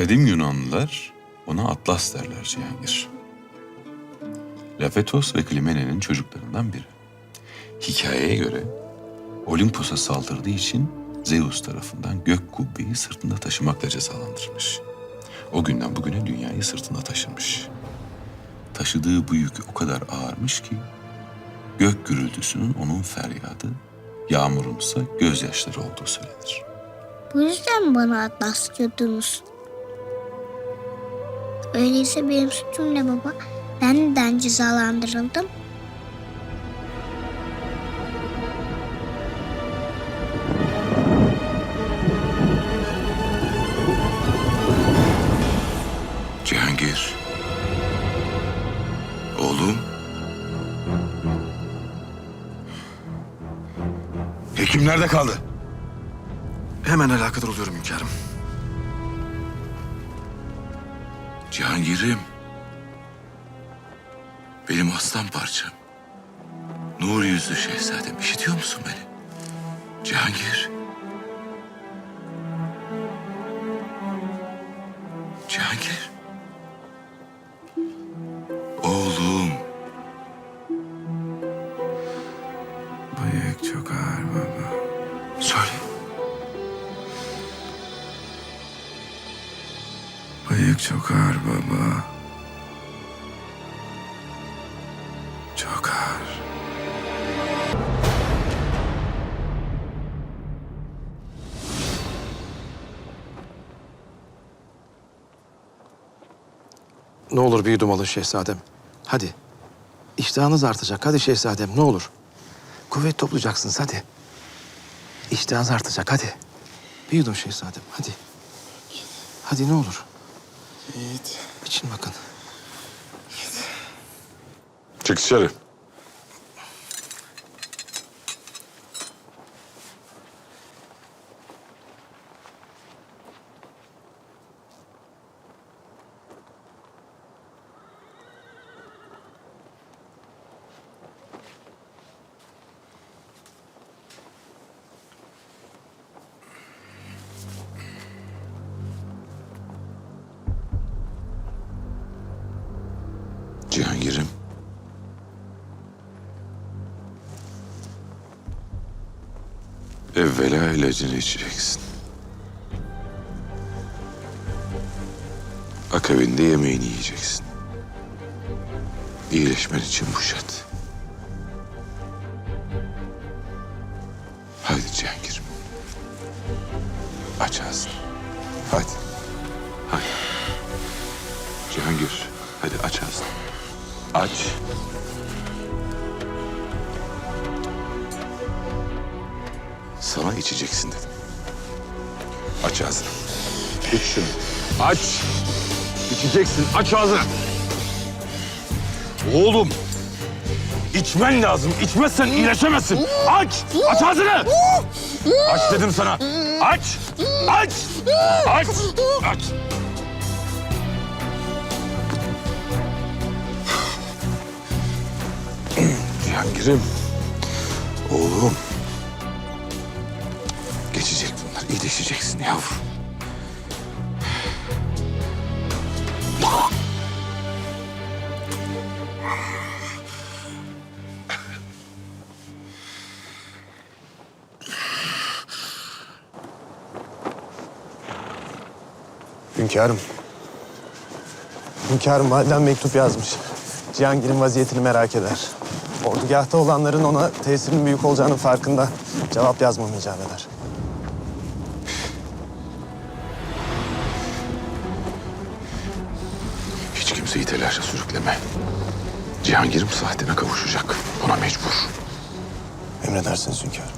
Kadim Yunanlılar ona Atlas derler Cihangir. Lafetos ve Klimene'nin çocuklarından biri. Hikayeye göre Olimpos'a saldırdığı için Zeus tarafından gök kubbeyi sırtında taşımakla cezalandırılmış. O günden bugüne dünyayı sırtında taşımış. Taşıdığı bu yük o kadar ağırmış ki gök gürültüsünün onun feryadı, yağmurunsa gözyaşları olduğu söylenir. Bu yüzden bana Atlas diyordunuz? Öyleyse benim suçum ne baba? Ben neden cezalandırıldım? Cihangir. Oğlum. Hekim nerede kaldı? Hemen alakadar oluyorum hünkârım. Cihangir'im. Benim aslan parçam. Nur yüzlü şehzadem. İşitiyor musun beni? Cihangir. Çok ağır. Ne olur bir yudum alın şehzadem. Hadi. İştahınız artacak. Hadi şehzadem ne olur. Kuvvet toplayacaksınız hadi. İştahınız artacak hadi. Bir yudum şehzadem hadi. Hadi ne olur. Yiğit. İçin bakın. Çık dışarı. Cihangir'im. Evvela ilacını içeceksin. Akabinde yemeğini yiyeceksin. İyileşmen için bu şart. Aç ağzını. İç şunu. Aç. İçeceksin. Aç ağzını. Oğlum. İçmen lazım. İçmezsen iyileşemezsin. Aç. Aç ağzını. Aç dedim sana. Aç. Aç. Aç. Aç. Cihangir'im. Oğlum. İyileşeceksin yavrum. Hünkârım. Hünkârım validen mektup yazmış. Cihangir'in vaziyetini merak eder. Ordugahta olanların ona tesirinin büyük olacağının farkında. Cevap yazmamı icap eder. Telaşa sürükleme. Cihangir'im saatine kavuşacak. Ona mecbur. Emredersiniz hünkârım.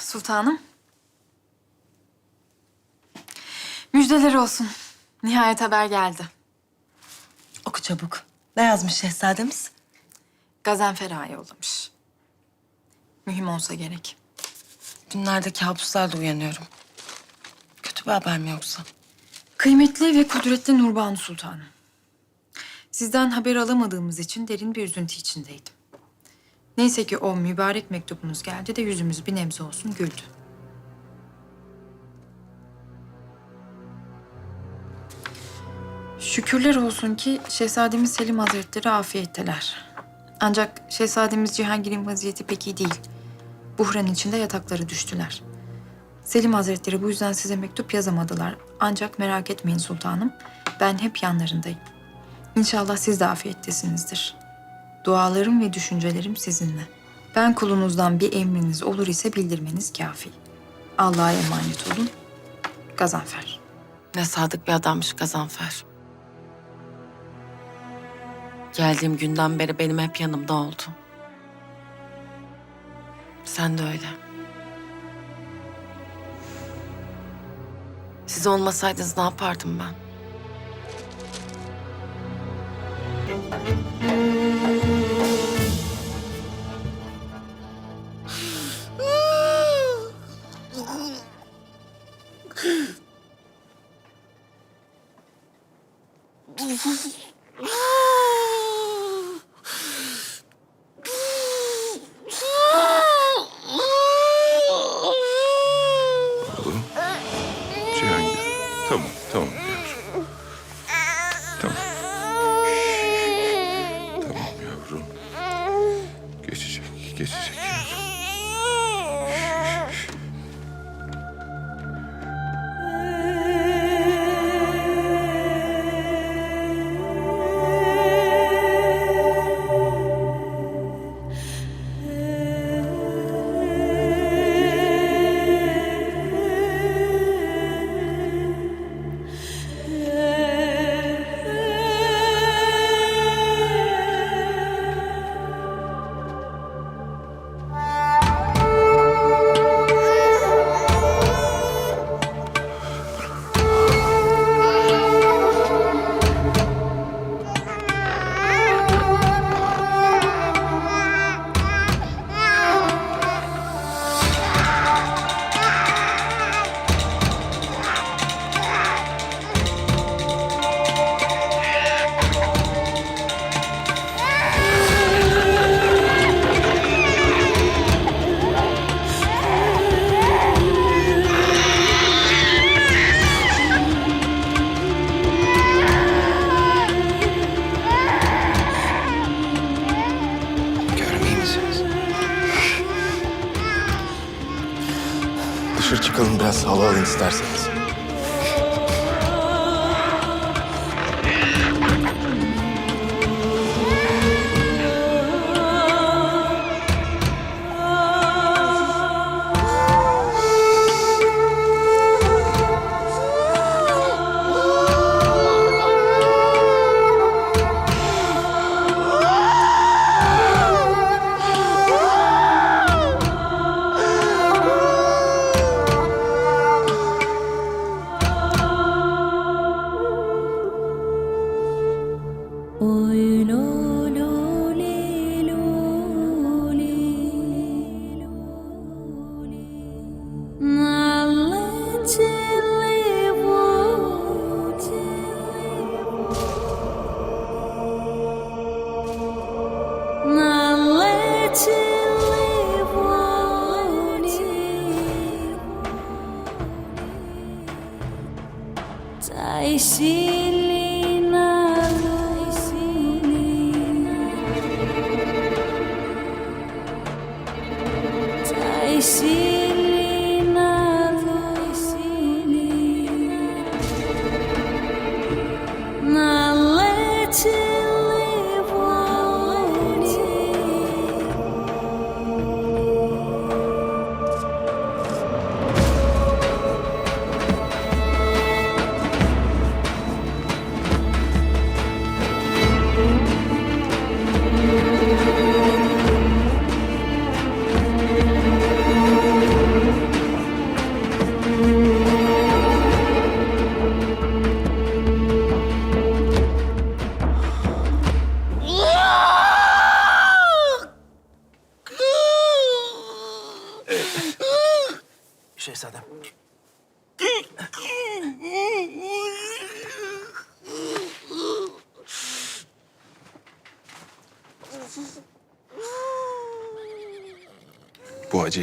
Sultanım. Müjdeler olsun. Nihayet haber geldi. Oku çabuk. Ne yazmış şehzademiz? Gazenfer'a yollamış. Mühim olsa gerek. Günlerde kabuslarla uyanıyorum. Kötü bir haber mi yoksa? Kıymetli ve kudretli Nurbanu Sultanım. Sizden haber alamadığımız için derin bir üzüntü içindeydim. Neyse ki o mübarek mektubunuz geldi de yüzümüz bir nebze olsun güldü. Şükürler olsun ki Şehzademiz Selim Hazretleri afiyetteler. Ancak Şehzademiz Cihangir'in vaziyeti pek iyi değil. Buhran içinde yatakları düştüler. Selim Hazretleri bu yüzden size mektup yazamadılar. Ancak merak etmeyin sultanım. Ben hep yanlarındayım. İnşallah siz de afiyettesinizdir. Dualarım ve düşüncelerim sizinle. Ben kulunuzdan bir emriniz olur ise bildirmeniz kafi. Allah'a emanet olun. Gazanfer. Ne sadık bir adammış Gazanfer. Geldiğim günden beri benim hep yanımda oldu. Sen de öyle. Siz olmasaydınız ne yapardım ben? persons.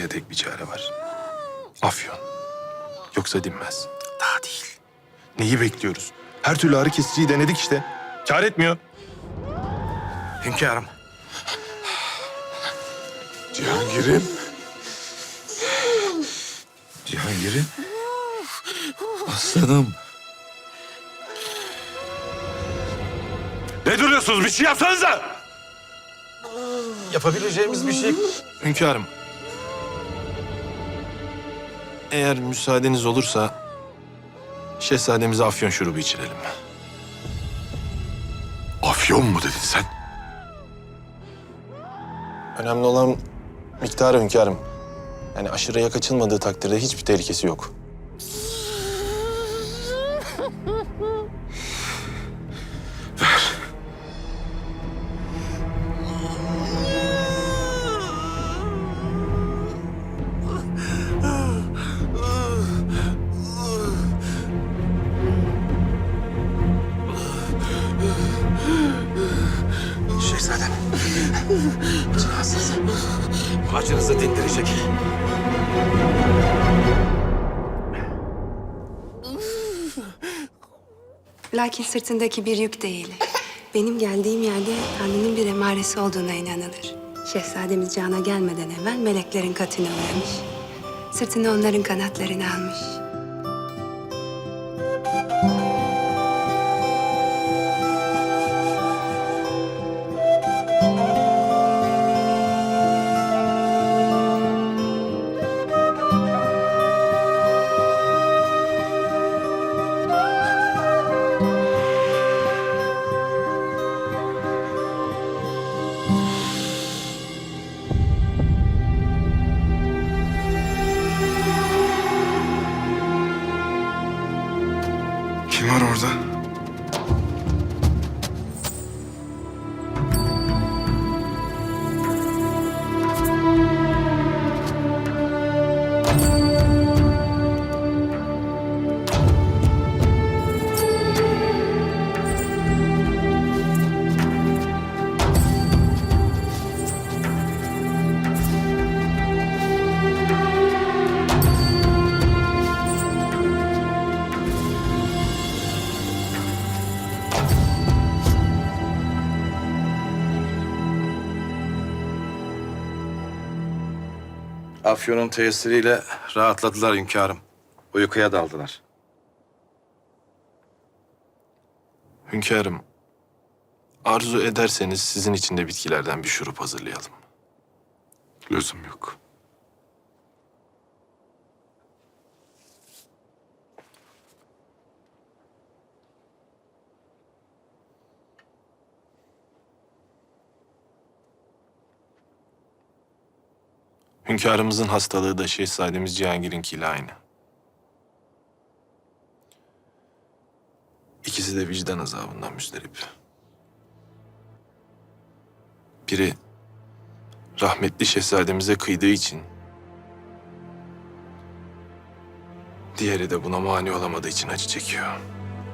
Tek bir çare var. Afyon. Yoksa dinmez. Daha değil. Neyi bekliyoruz? Her türlü ağrı kesiciyi denedik işte. Kar etmiyor. Hünkârım. Cihangir'im. Cihangir'im. Aslanım. Ne duruyorsunuz? Bir şey yapsanıza! Yapabileceğimiz bir şey Hünkârım. Eğer müsaadeniz olursa... ...şehzademize afyon şurubu içirelim. Afyon mu dedin sen? Önemli olan miktarı hünkârım. Yani aşırıya kaçılmadığı takdirde hiçbir tehlikesi yok. Rahatsız. Acınızı dindirecek. Lakin sırtındaki bir yük değil. Benim geldiğim yerde Tanrı'nın bir emaresi olduğuna inanılır. Şehzademiz cana gelmeden evvel meleklerin katına uğramış. Sırtına onların kanatlarını almış. Afyon'un tesiriyle rahatladılar hünkârım. Uykuya daldılar. Hünkârım, arzu ederseniz sizin için de bitkilerden bir şurup hazırlayalım. Lüzum yok. Hünkârımızın hastalığı da şehzademiz Cihangir'inkiyle aynı. İkisi de vicdan azabından müzdarip. Biri rahmetli şehzademize kıydığı için... Diğeri de buna mani olamadığı için acı çekiyor.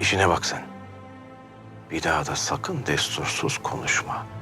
İşine bak sen. Bir daha da sakın destursuz konuşma.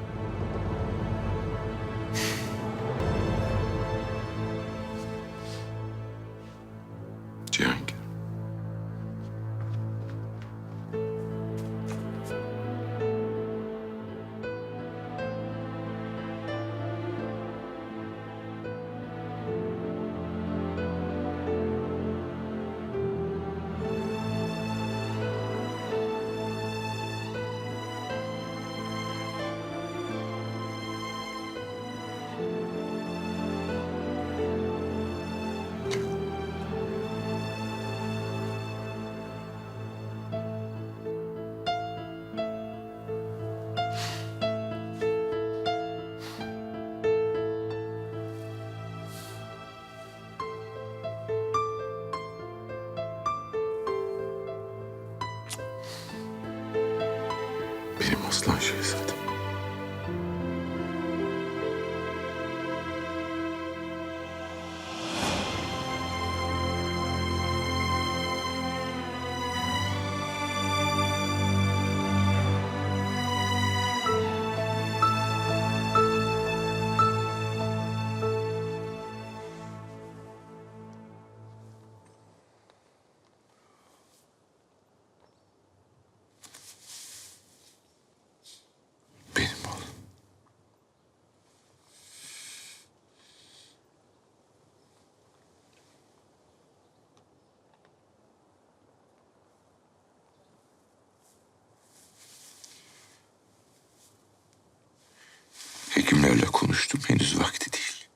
Konuştum henüz vakti değil.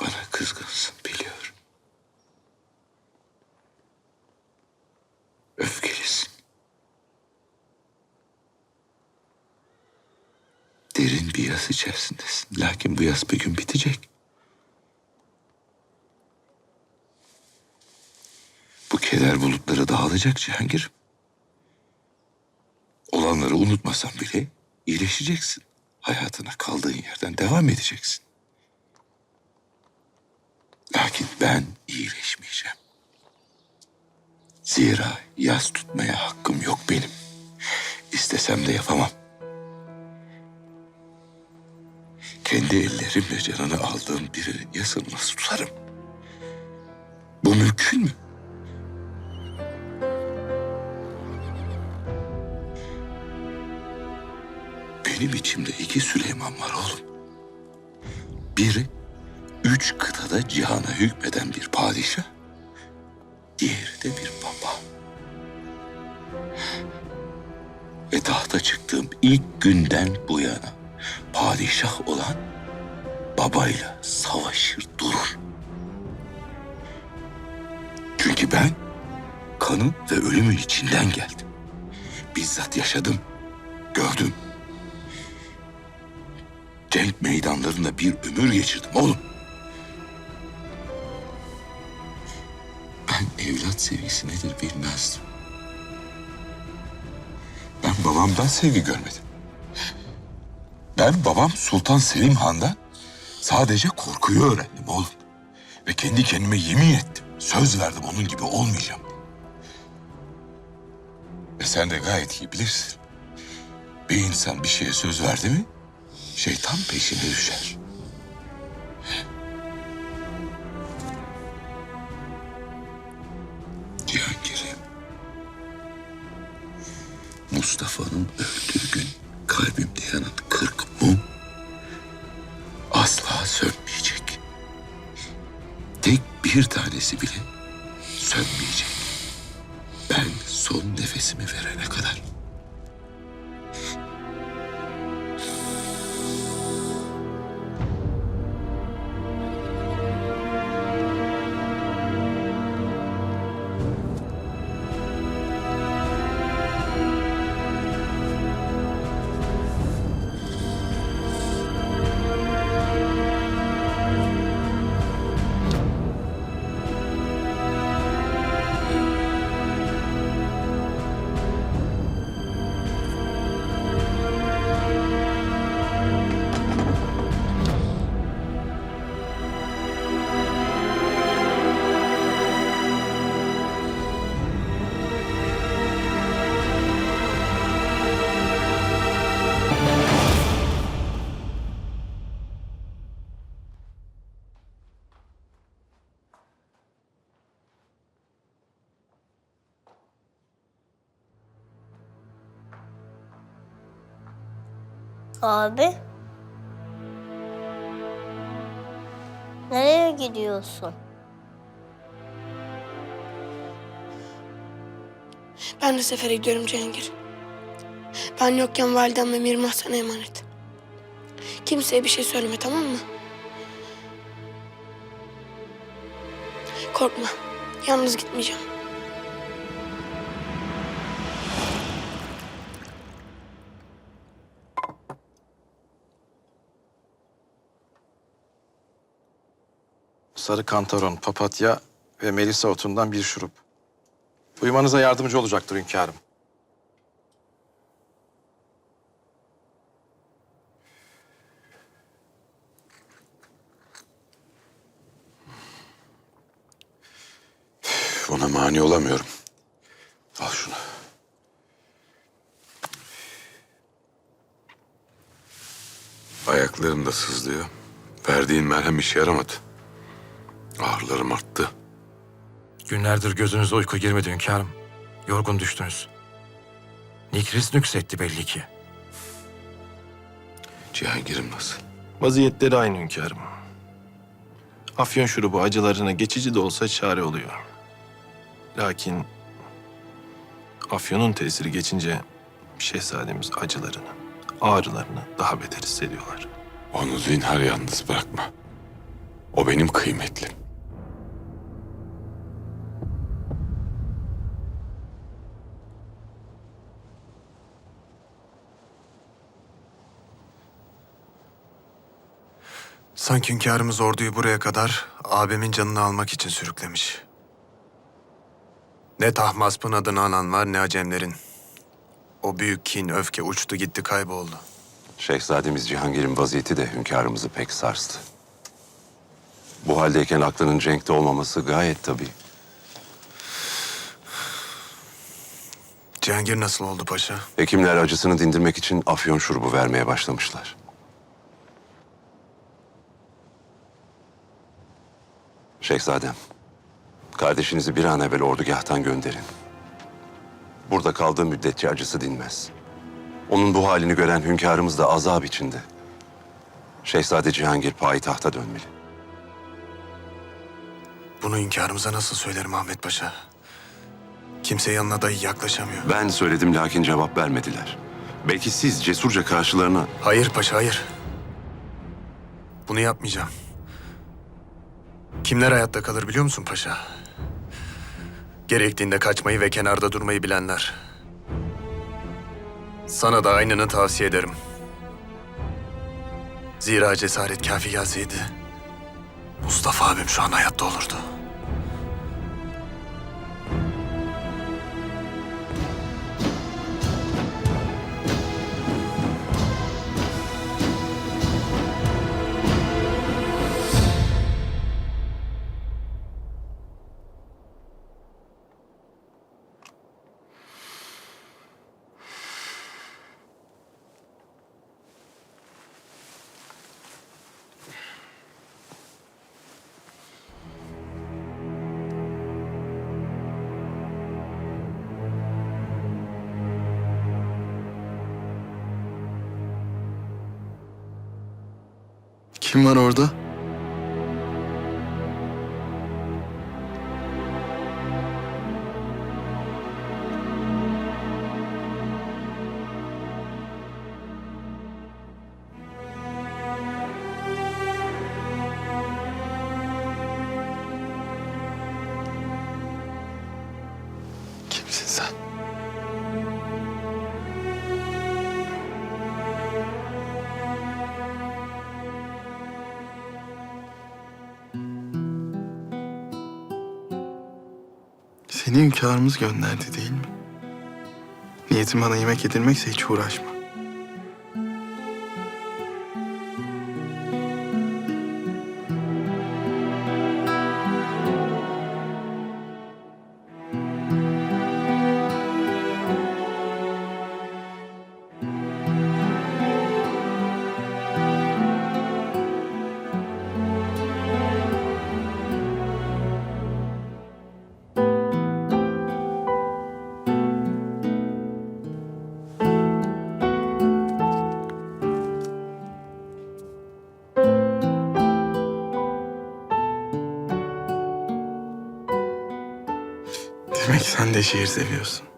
Bana kızgınsın biliyorum. Öfkelisin. Derin bir yas içerisindesin. Lakin bu yas bir gün bitecek. Bu keder bulutları dağılacak Cihangir. Unutmasan bile iyileşeceksin. Hayatına kaldığın yerden devam edeceksin. Lakin ben iyileşmeyeceğim. Zira yas tutmaya hakkım yok benim. İstesem de yapamam. Kendi ellerimle canını aldığım birinin yasını nasıl tutarım? Bu mümkün mü? Benim içimde iki Süleyman var oğlum. Biri üç kıtada cihana hükmeden bir padişah. Diğeri de bir baba. Ve tahta çıktığım ilk günden bu yana padişah olan babayla savaşır durur. Çünkü ben kanın ve ölümün içinden geldim. Bizzat yaşadım, gördüm. Cenk meydanlarında bir ömür geçirdim oğlum. Ben evlat sevgisi nedir bilmezdim. Ben babamdan sevgi görmedim. Ben babam Sultan Selim Han'dan sadece korkuyu öğrendim oğlum. Ve kendi kendime yemin ettim. Söz verdim onun gibi olmayacağım. Ve sen de gayet iyi bilirsin. Bir insan bir şeye söz verdi mi şeytan peşine düşer. Cihangir'im. Mustafa'nın öldüğü gün kalbimde yanan kırk mum asla sönmeyecek. Tek bir tanesi bile sönmeyecek. Ben son nefesimi verene kadar. Abi. Nereye gidiyorsun? Ben de sefere gidiyorum Cihangir. Ben yokken validem ve Mirmah sana emanet. Kimseye bir şey söyleme tamam mı? Korkma. Yalnız gitmeyeceğim. Sarı kantaron, papatya ve melisa otundan bir şurup. Uyumanıza yardımcı olacaktır hünkârım. Ona mani olamıyorum. Al şunu. Ayaklarım da sızlıyor. Verdiğin merhem işe yaramadı. Ağrılarım arttı. Günlerdir gözünüze uyku girmedi hünkârım. Yorgun düştünüz. Nikris nüksetti belli ki. Cihangir'im nasıl? Vaziyetleri aynı hünkârım. Afyon şurubu acılarına geçici de olsa çare oluyor. Lakin afyonun tesiri geçince şehzademiz acılarını, ağrılarını daha beter hissediyorlar. Onu zinhar yalnız bırakma. O benim kıymetlim. Sanki hünkârımız orduyu buraya kadar abimin canını almak için sürüklemiş. Ne Tahmasp'ın adını anan var ne Acemlerin. O büyük kin, öfke uçtu gitti kayboldu. Şehzademiz Cihangir'in vaziyeti de hünkârımızı pek sarstı. Bu haldeyken aklının cenkte olmaması gayet tabii. Cihangir nasıl oldu paşa? Hekimler acısını dindirmek için afyon şurubu vermeye başlamışlar. Şehzadem, kardeşinizi bir an evvel ordugahtan gönderin. Burada kaldığı müddetçe acısı dinmez. Onun bu halini gören hünkârımız da azap içinde. Şehzade Cihangir payitahta dönmeli. Bunu hünkârımıza nasıl söylerim Ahmet Paşa? Kimse yanına dahi yaklaşamıyor. Ben söyledim lakin cevap vermediler. Belki siz cesurca karşılarına... Hayır paşa hayır. Bunu yapmayacağım. Kimler hayatta kalır biliyor musun paşa? Gerektiğinde kaçmayı ve kenarda durmayı bilenler. Sana da aynını tavsiye ederim. Zira cesaret kafi gelseydi Mustafa abim şu an hayatta olurdu. Kim var orada? Seni hünkârımız gönderdi değil mi? Niyetim bana yemek yedirmekse hiç uğraşma. De şiir seviyorsun.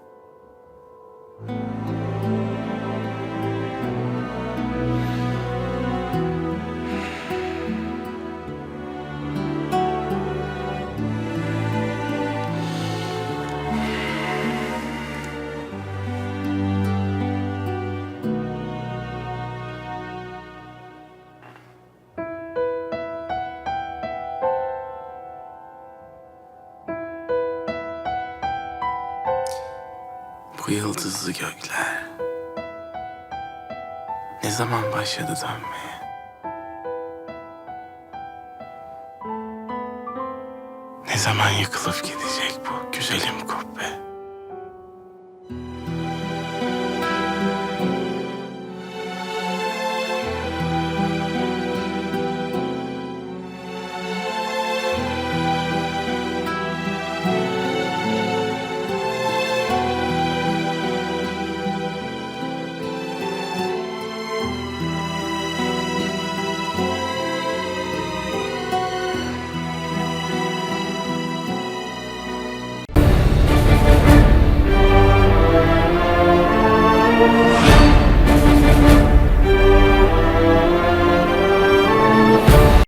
Zaman başladı dönmeye? Ne zaman yıkılıp gidecek bu güzelim kubbe?